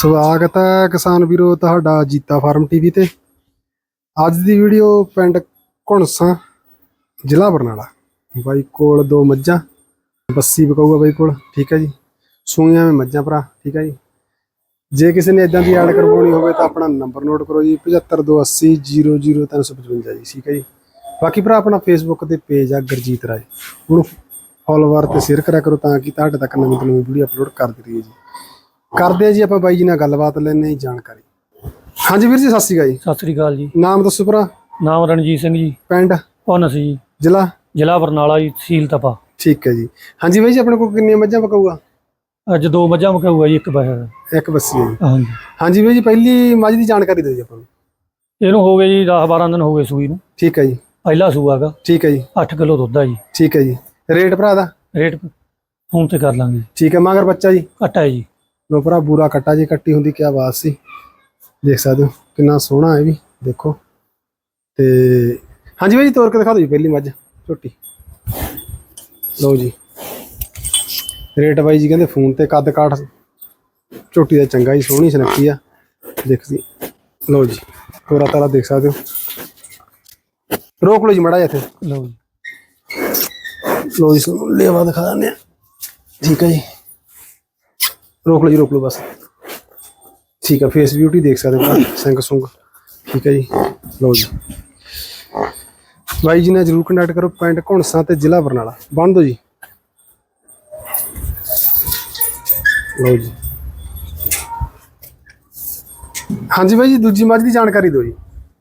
ਸਵਾਗਤ ਹੈ ਕਿਸਾਨ ਵੀਰੋ ਤੁਹਾਡਾ ਜੀਤਾ ਫਾਰਮ ਟੀਵੀ ਤੇ। ਅੱਜ ਦੀ ਵੀਡੀਓ ਪਿੰਡ ਘੁਣਸਾ, ਜ਼ਿਲ੍ਹਾ ਬਰਨਾਲਾ। ਬਾਈ ਕੋਲ ਦੋ ਮੱਝਾਂ, ਬੱਸੀ ਬਕਾਊਗਾ ਬਾਈ ਕੋਲ, ਠੀਕ ਹੈ ਜੀ। ਸੂਈਆਂ ਵਿੱਚ ਮੱਝਾਂ ਭਰਾ, ਠੀਕ ਹੈ ਜੀ। ਜੇ ਕਿਸੇ ਨੇ ਇਦਾਂ ਦੀ ਐਡ ਕਰਵਾਉਣੀ ਹੋਵੇ ਤਾਂ ਆਪਣਾ ਨੰਬਰ ਨੋਟ ਕਰੋ ਜੀ 7528 00355 ਜੀ, ਠੀਕ ਹੈ ਜੀ। ਬਾਕੀ ਭਰਾ, ਆਪਣਾ ਫੇਸਬੁੱਕ ਤੇ ਪੇਜ ਆ ਗੁਰਜੀਤ ਰਾਏ। ਉਹਨੂੰ ਫੋਲੋਵਰ ਤੇ ਸ਼ੇਅਰ ਕਰਿਆ ਕਰੋ ਤਾਂ ਕਿ ਤੁਹਾਡੇ ਤੱਕ ਨਵੀਂ ਤੋਂ ਨਵੀਂ ਵੀਡੀਓ ਅਪਲੋਡ ਕਰਦੇ ਰਹੀਏ ਜੀ। ਕਰਦੇ ਆ ਜੀ ਆਪਾਂ ਬਾਈ ਜੀ ਨਾਲ ਗੱਲਬਾਤ ਲੈਣੇ ਜਾਣਕਾਰੀ। ਹਾਂਜੀ ਵੀਰ ਜੀ ਸਤਿ ਸ਼੍ਰੀ ਅਕਾਲ ਜੀ। ਸਤਿ ਸ੍ਰੀ ਅਕਾਲ ਜੀ। ਨਾਮ ਦੱਸੋ ਭਰਾ। ਨਾਮ ਰਣਜੀਤ ਸਿੰਘ ਜੀ। ਪਿੰਡ? ਪੁੰਨਸ ਜੀ। ਜ਼ਿਲ੍ਹਾ? ਜ਼ਿਲ੍ਹਾ ਬਰਨਾਲਾ ਜੀ ਤਹਿਸੀਲ ਤਪਾ। ਠੀਕ ਹੈ ਜੀ। ਹਾਂਜੀ ਬਾਈ ਜੀ ਆਪਣੇ ਕੋਲ ਕਿੰਨੀਆਂ ਮੱਝਾਂ ਪਕਾਊਗਾ? ਅੱਜ ਦੋ ਮੱਝਾਂ ਮਕਾਊਆ ਜੀ ਇੱਕ ਬਹਿ ਇੱਕ ਬੱਸੀ ਹੈ ਜੀ। ਹਾਂਜੀ। ਹਾਂਜੀ ਬਾਈ ਜੀ ਪਹਿਲੀ ਮੱਝ ਦੀ ਜਾਣਕਾਰੀ ਦਿਓ ਜੀ ਆਪਾਂ ਨੂੰ। ਇਹਨੂੰ ਹੋ ਗਏ ਜੀ 10 12 ਦਿਨ ਹੋ ਗਏ ਸੂਈ ਨੂੰ। ਠੀਕ ਹੈ ਜੀ। ਪਹਿਲਾ ਸੂਆ ਹੈਗਾ ਠੀਕ ਹੈ ਜੀ। 8 ਕਿਲੋ ਦੁੱਧ ਆ ਜੀ। ਠੀਕ ਹੈ ਜੀ। ਰੇਟ ਭਰਾ ਦਾ? ਰੇਟ ਫੋਨ ਤੇ ਕਰ ਲਾਂਗੇ। ਠੀਕ ਹੈ ਮਗਰ ਬੱਚਾ ਜੀ? ਘਟਾ ਜੀ। ਲੋ ਭਰਾ ਬੂਰਾ ਕੱਟਾ ਜੀ ਕੱਟੀ ਹੁੰਦੀ ਕੀ ਆਵਾਜ਼ ਸੀ। ਦੇਖ ਸਕਦੇ ਹੋ ਕਿੰਨਾ ਸੋਹਣਾ ਹੈ ਵੀ ਦੇਖੋ। ਤੇ ਹਾਂਜੀ ਬਾਈ ਜੀ ਤੋਰ ਕੇ ਦਿਖਾ ਦਿਓ ਜੀ ਪਹਿਲੀ ਮੱਝ ਝੋਟੀ। ਲਓ ਜੀ। ਰੇਟ ਬਾਈ ਜੀ ਕਹਿੰਦੇ ਫੋਨ ਤੇ ਕੱਦ ਕਾਠ ਝੋਟੀ ਦਾ ਚੰਗਾ ਹੀ ਸੋਹਣੀ ਸੁਨੱਖੀ ਆ। ਦੇਖ ਜੀ। ਲਓ ਜੀ ਤੋਰਾ ਤਾਰਾ ਦੇਖ ਸਕਦੇ ਹੋ। ਰੋਕ ਲਓ ਜੀ ਮੜਾ ਇੱਥੇ। ਲਓ ਜੀ। ਲਓ ਜੀ ਲੇਵਾ ਦਿਖਾ ਦਿੰਦੇ ਆ। ਠੀਕ ਹੈ ਜੀ। ਰੋਕ ਲਓ ਜੀ ਰੋਕ ਲਓ ਬਸ। ਠੀਕ ਹੈ ਫੇਸ ਬਿਊਟੀ ਦੇਖ ਸਕਦੇ ਹੋ। ਸਿੰਘ ਸੁੰਗ। ਠੀਕ ਹੈ ਜੀ। ਲਓ ਜੀ। ਬਾਈ ਜੀ ਨਾਲ ਜਰੂਰ ਕੰਟੈਕਟ ਕਰੋ ਪਿੰਡ ਘੁਣਸਾ ਤੇ ਜ਼ਿਲ੍ਹਾ ਬਰਨਾਲਾ। ਬੰਦ ਦਿਓ ਜੀ। ਲਓ ਜੀ। ਹਾਂਜੀ ਬਾਈ ਜੀ ਦੂਜੀ ਮੱਝ ਦੀ ਜਾਣਕਾਰੀ ਦਿਓ ਜੀ।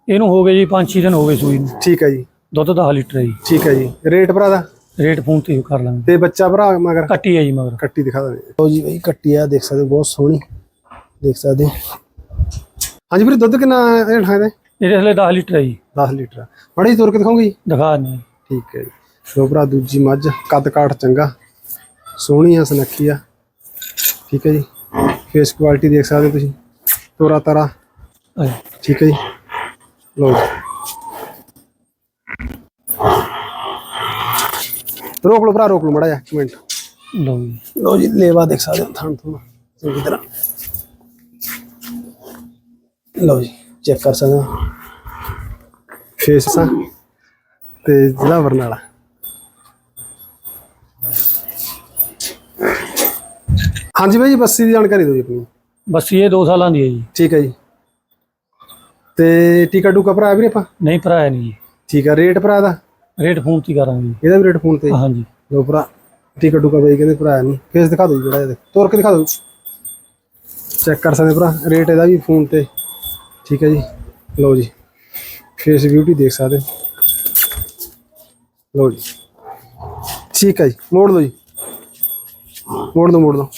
ਇਹਨੂੰ ਹੋ ਗਏ ਜੀ 5-6 ਦਿਨ ਹੋ ਗਏ ਸੂਈ ਨੂੰ। ਠੀਕ ਹੈ ਜੀ। ਦੁੱਧ 10 ਲੀਟਰ ਹੈ ਜੀ। ਠੀਕ ਹੈ ਜੀ। ਰੇਟ ਭਰਾ ਦਾ? ਰੇਟ ਫੋਨ ਤੇ ਕਰ ਲਾਂਗੇ। ਤੇ ਬੱਚਾ ਭਰਾ ਮਗਰ? ਕੱਟੀ ਹੈ ਜੀ ਮਗਰ। ਕੱਟੀ ਦਿਖਾ ਦਿੰਦੇ ਲਓ ਜੀ ਬਈ ਕੱਟੀ ਆ ਦੇਖ ਸਕਦੇ ਹੋ ਬਹੁਤ ਸੋਹਣੀ। ਦੇਖ ਸਕਦੇ ਹੋ। ਹਾਂਜੀ ਵੀਰੇ ਦੁੱਧ ਕਿੰਨਾ ਹੇਠਾਂ ਇਹਦੇ ਇਹਦੇ ਥੱਲੇ 10 ਲੀਟਰ ਹੈ ਜੀ। 10 ਲੀਟਰ। ਬੜੀ ਤੁਰ ਕੇ ਦਿਖਾਉਂਗੇ? ਜੀ ਦਿਖਾ ਨਹੀਂ ਠੀਕ ਹੈ ਜੀ। ਭਰਾ ਦੂਜੀ ਮੱਝ ਕੱਦ ਕਾਠ ਚੰਗਾ। ਸੋਹਣੀ ਆ ਸੁਨੱਖੀ ਆ। ਠੀਕ ਹੈ ਜੀ। ਫੇਸ ਕੁਆਲਿਟੀ ਦੇਖ ਸਕਦੇ ਹੋ ਤੁਸੀਂ। ਤੋਰਾ ਤਾਰਾ। ਠੀਕ ਹੈ ਜੀ। ਲੋ ਜੀ। ਰੋਕ ਲਓ ਭਰਾ ਰੋਕ ਲਓ ਮੜਾ ਜਾ ਇੱਕ ਮਿੰਟ। ਲਓ ਜੀ। ਲੋ ਜੀ ਲੇਵਾ ਦੇਖ ਸਕਦੇ ਹੋ ਥਾਂ ਤੋਂ ਚੰਗੀ ਤਰ੍ਹਾਂ। ਲਓ ਜੀ ਚੈੱਕ ਕਰ ਸਕਦੇ ਹੋ। ਫੇਸ ਸਾ ਤੇ ਜ਼ਿਲ੍ਹਾ ਬਰਨਾਲਾ। ਹਾਂਜੀ ਬਾਈ ਜੀ ਬੱਸੀ ਦੀ ਜਾਣਕਾਰੀ ਦਿਓ ਜੀ ਆਪਣੀ। ਬਸ ਇਹ 2 ਸਾਲਾਂ ਦੀ ਹੈ ਜੀ। ਠੀਕ ਹੈ ਜੀ। ਤੇ ਟਿਕਟ ਟੂਕਾ ਭਰਾ ਵੀਰੇ ਆਪਾਂ? ਨਹੀਂ ਭਰਾਇਆ ਨਹੀਂ ਜੀ। ਠੀਕ ਹੈ ਰੇਟ ਭਰਾ ਦਾ? ਰੇਟ ਫੋਨ ਤੇ ਕਰਾਂਗੇ। ਇਹਦਾ ਵੀ ਰੇਟ ਫੋਨ ਤੇ? ਹਾਂਜੀ। ਲੋ ਭਰਾ ਟਿਕਟ ਟੂਕਾ ਬਈ ਕਹਿੰਦੇ ਭਰਾ ਨਹੀਂ। ਫੇਸ ਦਿਖਾ ਦਿਓ ਜਿਹੜਾ ਇਹਦੇ। ਤੋਰ ਕੇ ਦਿਖਾ ਦਿਓ। ਚੈੱਕ ਕਰ ਸਕਦੇ ਭਰਾ ਰੇਟ ਇਹਦਾ ਵੀ ਫੋਨ ਤੇ। ਠੀਕ ਹੈ ਜੀ। ਲਓ ਜੀ। ਫੇਸ ਬਿਊਟੀ ਦੇਖ ਸਕਦੇ। ਲਓ ਜੀ। ਠੀਕ ਹੈ ਜੀ ਮੋੜ ਲਓ ਜੀ। ਮੋੜ ਦੋ ਮੋੜ ਦੋ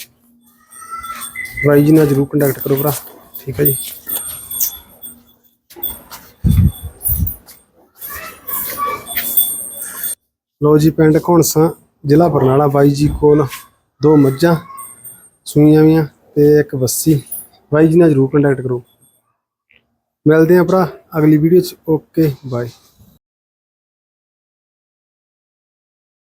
ਬਾਈ ਜੀ ਨਾਲ ਜਰੂਰ ਕੰਟੈਕਟ ਕਰੋ ਭਰਾ। ਠੀਕ ਹੈ ਜੀ। ਲੋ ਜੀ ਪਿੰਡ ਘੁਣਸਾ, ਜ਼ਿਲ੍ਹਾ ਬਰਨਾਲਾ ਬਾਈ ਜੀ ਕੋਲ ਦੋ ਮੱਝਾਂ ਸੂਈਆਂ ਵੀਆਂ ਤੇ ਇੱਕ ਵੱਸੀ। ਬਾਈ ਜੀ ਨਾਲ ਜਰੂਰ ਕੰਟੈਕਟ ਕਰੋ। ਮਿਲਦੇ ਆਂ ਭਰਾ, ਅਗਲੀ ਵੀਡੀਓ ਚ। Okay bye